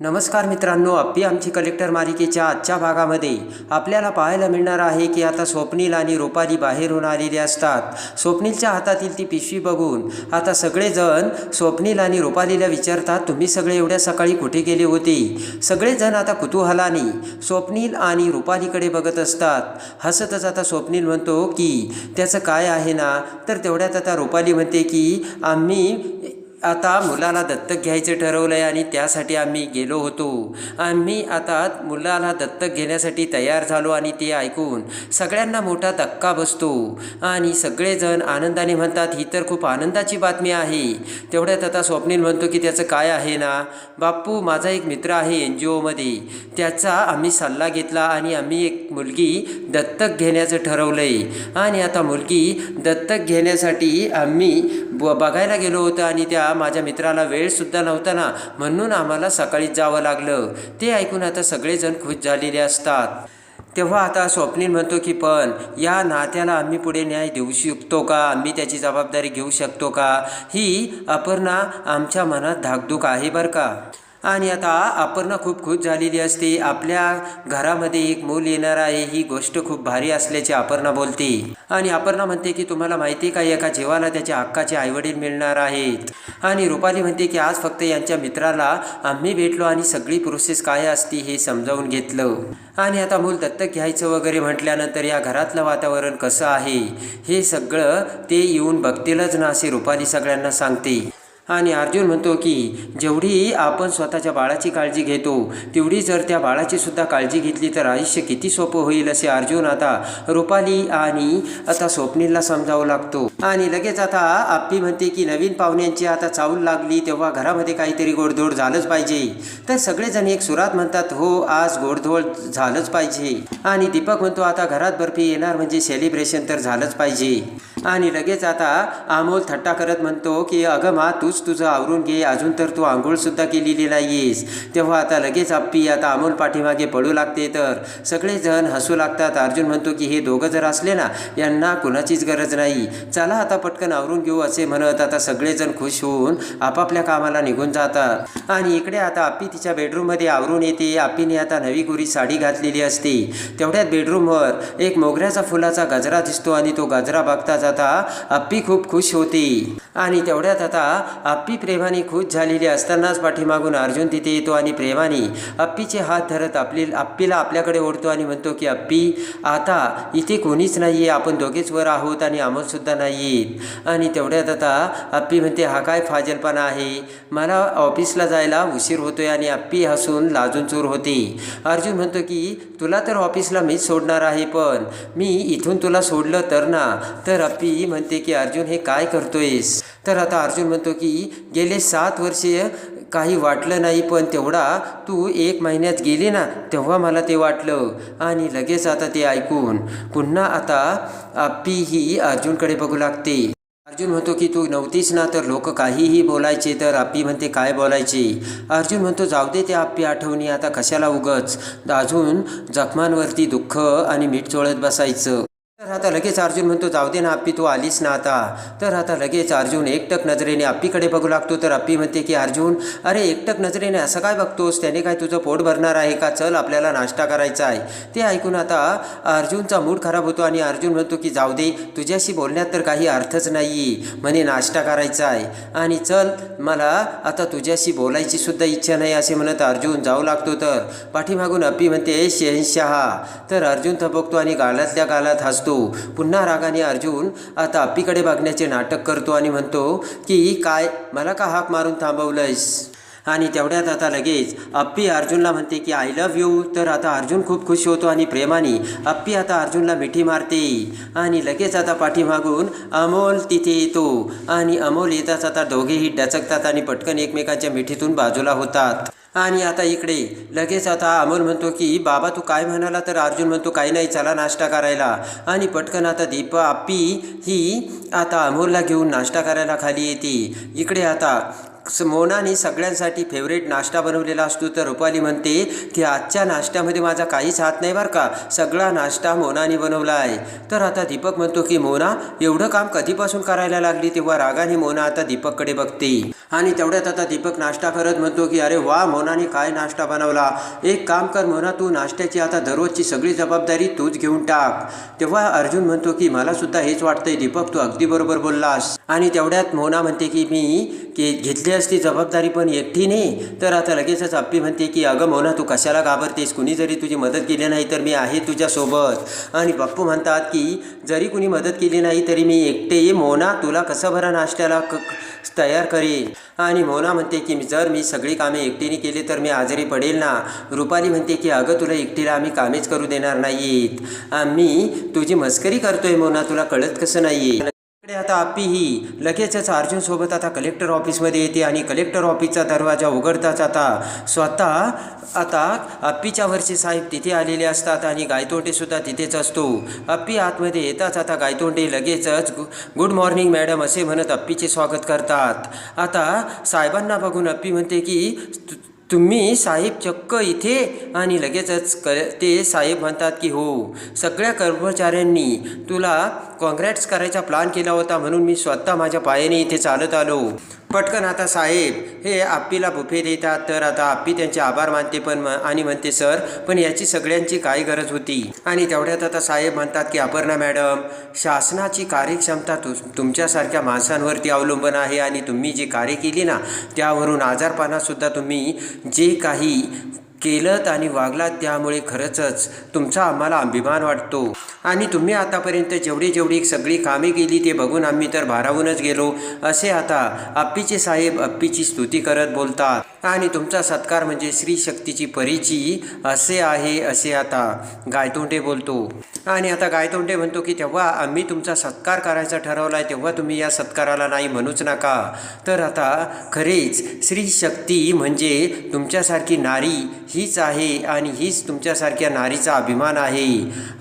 नमस्कार मित्रांनो अप्पी आमची कलेक्टर मालिकेच्या आजच्या भागामध्ये आपल्याला पाहायला मिळणार आहे की आता स्वप्नील आणि रुपाली बाहेरून आलेले असतात. स्वप्नीलच्या हातातील ती पिशवी बघून आता सगळेजण स्वप्नील आणि रुपालीला विचारतात तुम्ही सगळे एवढ्या सकाळी कुठे गेले होते? सगळेजण आता कुतूहलाने स्वप्नील आणि रुपालीकडे बघत असतात. हसतच आता स्वप्नील म्हणतो की त्याचं काय आहे ना? तर तेवढ्यात आता रुपाली म्हणते की आम्ही आता मुलाला दत्तक घ्यायचं ठरवलं आहे आणि त्यासाठी आम्ही गेलो होतो. आम्ही आता मुलाला दत्तक घेण्यासाठी तयार झालो आणि ते ऐकून सगळ्यांना मोठा धक्का बसतो. आणि सगळेजण आनंदाने म्हणतात ही तर खूप आनंदाची बातमी आहे. तेवढ्यात आता स्वप्नील म्हणतो की त्याचं काय आहे ना? बाप्पू माझा एक मित्र आहे एन जी ओमध्ये. त्याचा आम्ही सल्ला घेतला आणि आम्ही एक मुलगी दत्तक घेण्याचं ठरवलं आहे आणि आता मुलगी दत्तक घेण्यासाठी आम्ही ब बघायला गेलो होतो आणि त्या माझ्या मित्राला वेळसुद्धा नव्हता ना म्हणून आम्हाला सकाळीच जावं लागलं. ते ऐकून आता सगळेजण खुश झालेले असतात. तेव्हा आता स्वप्नील म्हणतो की पण या नात्याला आम्ही पुढे न्याय देऊ शकतो का? आम्ही त्याची जबाबदारी घेऊ शकतो का? ही अपर्णा आमच्या मनात धाकधूक आहे बरं का? आणि आता अपर्णा खूप खुश झालेली असते. आपल्या घरामध्ये एक मूल येणार आहे. ही गोष्ट खूप भारी असल्याची अपर्णा बोलते. आणि अपर्णा म्हणते की तुम्हाला माहिती आहे का एका जीवाला त्याच्या हक्काचे आईवडील मिळणार आहेत? आणि रुपाली म्हणते की आज फक्त यांच्या मित्राला आम्ही भेटलो आणि सगळी प्रोसेस काय असती हे समजावून घेतलं. आणि आता मूल दत्तक घ्यायचं वगैरे म्हटल्यानंतर या घरातलं वातावरण कसं आहे? हे सगळं ते येऊन बघतीलच ना असे रुपाली सगळ्यांना सांगते. आणि अर्जुन म्हणतो की जेवढी आपण स्वतःच्या बाळाची काळजी घेतो तेवढी जर त्या बाळाची सुद्धा काळजी घेतली तर आयुष्य किती सोपं होईल असे अर्जुन आता रुपाली आणि आता स्वप्नीलला समजावं लागतो. आणि लगेच आता आप्पी म्हणते की नवीन पाहुण्यांची आता चावल लागली तेव्हा घरामध्ये काहीतरी गोडधोड झालंच पाहिजे. तर सगळेजण एक सुरात म्हणतात हो आज गोडधोड झालंच पाहिजे. आणि दीपक म्हणतो आता घरात बर्फी येणार म्हणजे सेलिब्रेशन तर झालंच पाहिजे. आणि लगेच आता अमोल थट्टा करत म्हणतो की अगं मा तूच तुझं आवरून घे अजून तर तू आंघोळसुद्धा केलेली नाहीस. तेव्हा आता लगेच आप्पी आता अमोल पाठीमागे पडू लागते तर सगळेजण हसू लागतात. अर्जुन म्हणतो की हे दोघं जर असले ना यांना कुणाचीच गरज नाही. चला आता पटकन आवरून घेऊ असे म्हणत आता सगळेजण खुश होऊन आपापल्या कामाला निघून जातात. आणि इकडे आता आप्पी तिच्या बेडरूममध्ये आवरून येते. आप्पीने आता नवी गोरी साडी घातलेली असते. तेवढ्यात बेडरूमवर एक मोगऱ्याचा फुलाचा गजरा दिसतो आणि तो गजरा बघता आता आप्पी खूप खुश होते. आणि तेवढ्यात आता आप्पी प्रेमाने खुश झालेली असतानाच पाठीमागून अर्जुन तिथे येतो आणि प्रेमाने आप्पीचे हात धरत आपली आप्पीला आपल्याकडे ओढतो आणि म्हणतो की आप्पी आता इथे कोणीच नाही आहे आपण दोघेच वर आहोत आणि अमोलसुद्धा नाही आहेत आणि तेवढ्यात आता आप्पी म्हणते हा काय फाजलपणा आहे. मला ऑफिसला जायला उशीर होतोय आणि आप्पी हसून लाजून चूर होते. अर्जुन म्हणतो की तुला तर ऑफिसला मीच सोडणार आहे पण मी इथून तुला सोडलं तर ना. तर तथापि म्हणते की अर्जुन हे काय करतोयस? तर आता अर्जुन म्हणतो की गेले सात वर्षे काही वाटलं नाही पण तेवढा तू एक महिन्यात गेली ना तेव्हा मला ते वाटलं. आणि लगेच आता ते ऐकून पुन्हा आता आप्पी ही अर्जुनकडे बघू लागते. अर्जुन म्हणतो की तू नव्हतीस ना तर लोक काहीही बोलायचे तर आप्पी म्हणते काय बोलायचे? अर्जुन म्हणतो जाऊ दे ते आप्पी आठवणी आता कशाला उगच? अजून जखमांवरती दुःख आणि मीठ चोळत बसायचं. तर आता लगेच अर्जुन म्हणतो जाऊ दे ना आप्पी तू आलीस ना आता. तर आता लगेच अर्जुन एकटक नजरेने अप्पीकडे बघू लागतो. तर अप्पी म्हणते की अर्जुन अरे एकटक नजरेने असं काय बघतोस? त्याने काय तुझं पोट भरणार आहे का? चल आपल्याला नाश्ता करायचा आहे. ते ऐकून आता अर्जुनचा मूड खराब होतो आणि अर्जुन म्हणतो की जाऊ दे तुझ्याशी बोलण्यात तर काही अर्थच नाही म्हणे नाश्ता करायचा आहे. आणि चल मला आता तुझ्याशी बोलायची सुद्धा इच्छा नाही असे म्हणत अर्जुन जाऊ लागतो. तर पाठीमागून अप्पी म्हणते ए शहनशहा तर अर्जुन थबकतो आणि गालातल्या गालात हसतो. पुन्हा रागाने अर्जुन आता अप्पीकडे बघण्याचे नाटक करतो आणि म्हणतो की काय? मला का हाक मारून थांबवलंयस? आणि तेवढ्यात आता लगेच अप्पी अर्जुनला म्हणते की आय लव्ह यू तर आता अर्जुन खूप खुश होतो आणि प्रेमाने अप्पी आता अर्जुनला मिठी मारते. आणि लगेच आता पाठीमागून अमोल तिथे येतो. आणि अमोल येताच आता दोघेही डचकतात आणि पटकन एकमेकांच्या मिठीतून बाजूला होतात. आणि आता इकडे. लगेच आता अमोल म्हणतो की बाबा तू काय म्हणाला तर अर्जुन म्हणतो काही नाही चला नाश्ता करायला. आणि पटकन आता दीपा आप्पी ही आता अमोलला घेऊन नाश्ता करायला खाली येते. इकडे आता स- मोनाने सगळ्यांसाठी फेवरेट नाश्ता बनवलेला असतो. तर रुपाली म्हणते की आजच्या नाश्त्यामध्ये माझा काहीच हात नाही बरं का? सगळा नाश्ता मोनाने बनवला आहे. तर आता दीपक म्हणतो की मोना एवढं काम कधीपासून करायला लागली? तेव्हा रागाने मोना आता दीपककडे बघते. आणि तेवढ्यात आता दीपक नाश्ता करत म्हणतो की अरे वा मोनाने काय नाश्ता बनवला? एक काम कर मोना तू नाश्त्याची आता दररोजची सगळी जबाबदारी तूच घेऊन टाक. तेव्हा अर्जुन म्हणतो की मला सुद्धा हेच वाटतंय दीपक तू अगदी बरोबर बोललास. आणि तेवढ्यात मोना म्हणते की मी की घेतली असती जबाबदारी पण एकटीने? तर आता लगेचच अप्पी म्हणते की अगं मोना तू कशाला घाबरतेस? कुणी जरी तुझी मदत केली नाही तर मी आहे तुझ्यासोबत. आणि पप्पू म्हणतात की जरी कुणी मदत केली नाही तरी मी एकटे. मोना तुला कसं भरा नाश्त्याला क- तयार करेल आणि मोना म्हणते की जर मी सगळी कामे एकटीने केली तर मी आजारी पडेल ना? रुपाली म्हणते की अगं तुला एकटीला आम्ही कामेच करू देणार नाहीत. आम्ही तुझी मस्करी करतोय मोना तुला कळत कसं नाही आता आप्पी ही लगेचच अर्जुनसोबत आता कलेक्टर ऑफिसमध्ये येते आणि कलेक्टर ऑफिसचा दरवाजा उघडताच आता स्वतः आता अप्पीच्या वरचे साहेब तिथे आलेले असतात आणि गायतोंडेसुद्धा तिथेच असतो. अप्पी आतमध्ये येताच आता गायतोंडे लगेचच गु- गुड मॉर्निंग मॅडम असे म्हणत अप्पीचे स्वागत करतात. आता साहेबांना बघून अप्पी म्हणते की तुम्ही साहेब चक्क इथे आणि लगेचच क ते साहेब म्हणतात की हो सगळ्या कर्मचाऱ्यांनी तुला कॉन्ग्रॅट्स करायचा प्लॅन केला होता म्हणून मी स्वतः माझ्या पायाने इथे चालत आलो. पटकन आता साहेब हे आप्पीला बुफे देतात तर आता आप्पी त्यांचे आभार मानते पण म- आणि म्हणते सर पण याची सगळ्यांची काय गरज होती? आणि तेवढ्यात आता साहेब म्हणतात की अपर्णा मॅडम शासनाची कार्यक्षमता तु तुमच्यासारख्या माणसांवरती अवलंबून आहे आणि तुम्ही जी कार्य केली ना त्यावरून आजारपणातसुद्धा तुम्ही जे काही केलत आणि वागलात त्यामुळे खरंचच तुमचा आम्हाला अभिमान वाटतो. आणि तुम्ही आतापर्यंत जेवढी जेवढी सगळी कामे केली ते बघून आम्ही तर भारावूनच गेलो. असे आता अप्पीचे साहेब अप्पीची स्तुती करत बोलतात. आणि तुमचा सत्कार म्हणजे श्री शक्तीची परीची असे आहे असे आता गायतोंडे बोलतो. आणि आता गायतोंडे म्हणतो की तेव्हा आम्ही तुमचा सत्कार करायचा ठरवला आहे तेव्हा तुम्ही या सत्काराला नाही म्हणूच नका. तर आता खरेच श्री शक्ती म्हणजे तुमच्यासारखी नारी हीच आहे आणि हीच तुमच्यासारख्या नारीचा अभिमान आहे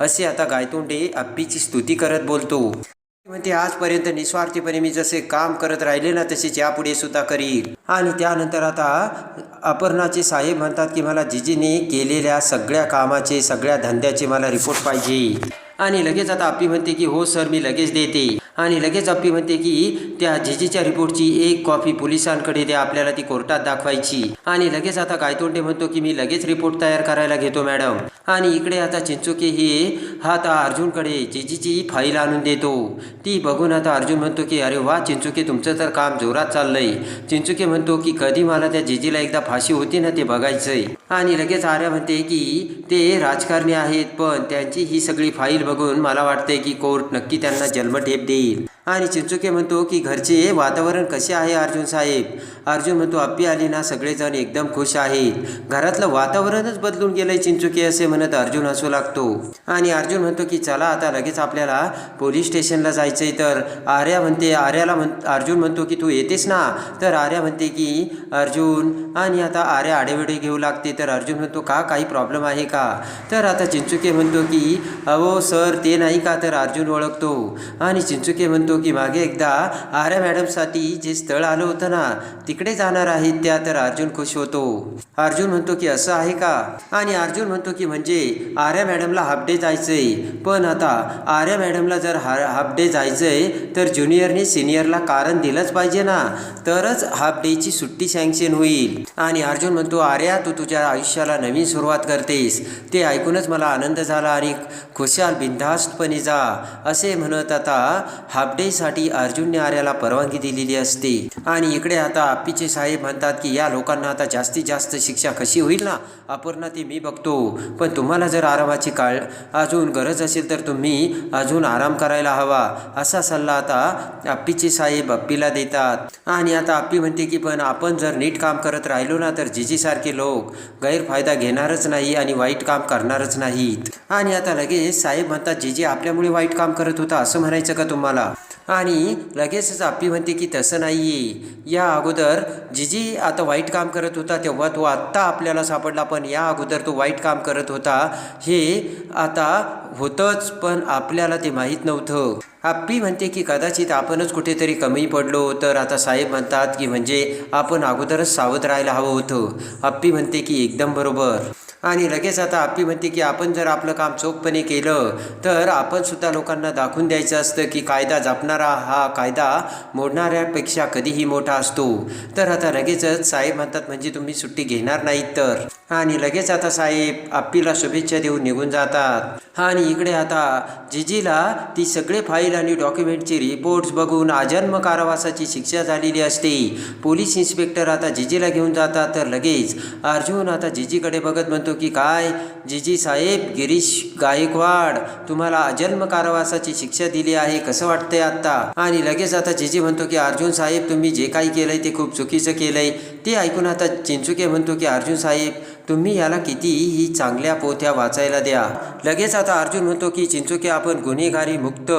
असे आता गायतोंडे अप्पीची स्तुती करत बोलतो. म्हणते आजपर्यंत निस्वार्थीपणे मी जसे काम करत राहिले ना तसेच यापुढे सुद्धा करील. आणि त्यानंतर आता अपर्णाचे साहेब म्हणतात की मला जिजीने केलेल्या सगळ्या कामाचे सगळ्या धंद्याचे मला रिपोर्ट पाहिजे. आणि लगेच आता अप्पी म्हणते की हो सर मी लगेच देते. आणि लगेच अप्पी म्हणते की त्या जिजीच्या रिपोर्टची एक कॉपी पोलिसांकडे द्या आपल्याला ती कोर्टात दाखवायची. आणि लगेच आता गायतोंडे म्हणतो की मी लगेच रिपोर्ट तयार करायला घेतो मॅडम. आणि इकडे आता चिंचुके ही हा आता अर्जुनकडे जिजीची फाईल आणून देतो. ती बघून आता अर्जुन म्हणतो की अरे वा चिंचुके तुमचं तर काम जोरात चाललंय. चिंचुके म्हणतो की कधी मला त्या जिजीला एकदा फाशी होती ना ते बघायचंय. आणि लगेच आर्या म्हणते की ते राजकारणी आहेत पण त्यांची ही सगळी फाईल बघून मला वाटतंय की कोर्ट नक्की त्यांना जन्मठेप देईल. येईल आणि चिंचुके म्हणतो की घरचे वातावरण कसे आहे अर्जुन साहेब? अर्जुन म्हणतो अप्पी आली ना सगळेजण एकदम खुश आहेत. घरातलं वातावरणच बदलून गेलंय चिंचुके असे म्हणत अर्जुन हसू लागतो. आणि अर्जुन म्हणतो की चला आता लगेच आपल्याला पोलीस स्टेशनला जायचंय तर. आर्या म्हणते आर्याला म्हण अर्जुन म्हणतो की तू येतेस ना? तर आर्या म्हणते की अर्जुन. आणि आता आर्या आडेवेडे घेऊ लागते. तर अर्जुन म्हणतो का काही प्रॉब्लेम आहे का? तर आता चिंचुके म्हणतो की अहो सर ते नाही का? तर अर्जुन ओळखतो. आणि चिंचुके म्हणतो की मागे एकदा आर्या मॅडमसाठी जे स्थळ आलं होतं ना तिकडे जाणार आहेत त्या तर अर्जुन खुश होतो. अर्जुन म्हणतो की असं आहे का? आणि अर्जुन म्हणतो की म्हणजे आर्या मॅडमला हाफ डे जायचंय. पण आता आर्या मॅडमला जर हा हाफ डे जायचंय तर ज्युनियरने सिनियरला कारण दिलंच पाहिजे ना. तरच हाफ डेची सुट्टी सँक्शन होईल. आणि अर्जुन म्हणतो आर्या तू तुझ्या आयुष्याला नवीन सुरुवात करतेस. ते ऐकूनच मला आनंद झाला आणि खुशाल बिनधास्तपणे जा. असे म्हणत आता हाफ डेसाठी अर्जुनने आर्याला परवानगी दिलेली असते. आणि इकडे आता आप्पीचे साहेब म्हणतात की या लोकांना आता जास्तीत जास्त शिक्षा कशी होईल ना? अपूर्ण ते मी बघतो. पण तुम्हाला जर आरामाची काळ अजून गरज असेल तर तुम्ही अजून आराम करायला हवा. असा सल्ला आता आप्पीचे साहेब अप्पीला देतात. आणि आता आप्पी म्हणते की पण आपण जर नीट काम करत राहिलो ना तर जिजीसारखे लोक गैरफायदा घेणारच नाही आणि वाईट काम करणारच नाहीत. आणि आता लगेच साहेब म्हणतात जिजी आपल्यामुळे वाईट काम करत होता असं म्हणायचं का तुम्हाला? आणि लगेचच आपली म्हणते की तसं नाही या अगोदर जिजी आता वाईट काम करत होता तेव्हा तो आत्ता आपल्याला सापडला पण या अगोदर तो वाईट काम करत होता. हे आता होतंच पण आपल्याला ते माहीत नव्हतं. आप्पी म्हणते की कदाचित आपणच कुठेतरी कमी पडलो तर आता साहेब म्हणतात की म्हणजे आपण अगोदरच सावध राहायला हवं होतं. आप्पी म्हणते की एकदम बरोबर. आणि लगेच आता आप्पी म्हणते की आपण जर आपलं काम चोखपणे केलं तर आपण सुद्धा लोकांना दाखवून द्यायचं असतं की कायदा जपणारा हा कायदा मोडणाऱ्यापेक्षा कधीही मोठा असतो. तर आता लगेचच साहेब म्हणतात म्हणजे तुम्ही सुट्टी घेणार नाहीत तर. आणि लगेच आता साहेब आप्पीला शुभेच्छा देऊन निघून जातात. आणि इकडे आता जिजीला ती सगळे फाईल आणि डॉक्युमेंटची रिपोर्ट्स बघून आजन्म कारावासाची शिक्षा झालेली असते. पोलीस इन्स्पेक्टर आता जिजीला घेऊन जातात तर लगेच अर्जुन आता जिजीकडे बघत म्हणतो की काय? जिजी साहेब गिरीश गायकवाड तुम्हाला अजन्म कारावासाची शिक्षा दिली आहे कसं वाटतंय आत्ता? आणि लगेच आता जिजी म्हणतो की अर्जुन साहेब तुम्ही जे काही केलंय ते खूप चुकीचं केलंय. ते ऐकून आता चिंचुके म्हणतो की अर्जुन साहेब तुम्ही याला कितीही चांगल्या पोथ्या वाचायला द्या. लगेच आता अर्जुन म्हणतो की चिंचुके आपण गुन्हेगारी मुक्त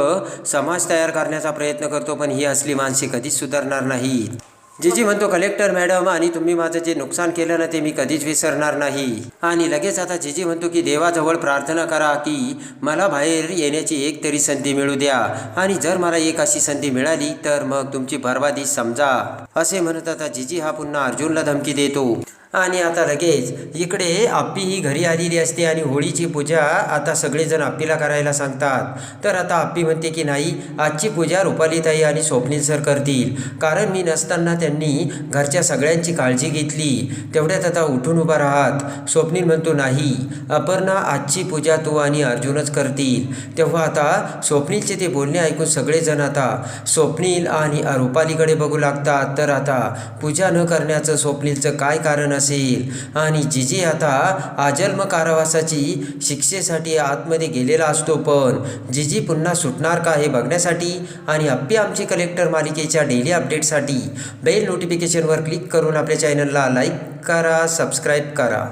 समाज तयार करण्याचा प्रयत्न करतो पण ही असली माणसे कधीच सुधारणार नाहीत. जीजी म्हणतो कलेक्टर मॅडम आणि तुम्ही माझं जे नुकसान केलं ना ते मी कधीच विसरणार नाही. आणि लगेच आता जीजी म्हणतो की देवाजवळ प्रार्थना करा की मला बाहेर येण्याची एक तरी संधी मिळू द्या. आणि जर मला एक अशी संधी मिळाली तर मग तुमची बर्बादी समजा. असे म्हणत आता जीजी हा पुन्हा अर्जुनला धमकी देतो. आणि आता लगेच इकडे आप्पी ही घरी आलेली असते आणि होळीची पूजा आता सगळेजण आप्पीला करायला सांगतात. तर आता आप्पी म्हणते की नाही आजची पूजा रुपालीताई आणि स्वप्नील सर करतील. कारण मी नसताना त्यांनी घरच्या सगळ्यांची काळजी घेतली. तेवढ्यात आता उठून उभा राहत स्वप्नील म्हणतो नाही अपर्णा आजची पूजा तू आणि अर्जुनच करतील. तेव्हा आता स्वप्नीलचे ते बोलणे ऐकून सगळेजण आता स्वप्नील आणि रुपालीकडे बघू लागतात. तर आता पूजा न करण्याचं स्वप्नीलचं काय कारण असेल. आणि जिजी आता आजन्म कारावासाची शिक्षेसाठी आतमध्ये गेलेला असतो पण जिजी पुन्हा सुटणार का हे बघण्यासाठी आणि अप्पी आमची कलेक्टर मालिकेच्या डेली अपडेटसाठी बेल नोटिफिकेशनवर क्लिक करून आपल्या चॅनलला लाईक करा सबस्क्राईब करा.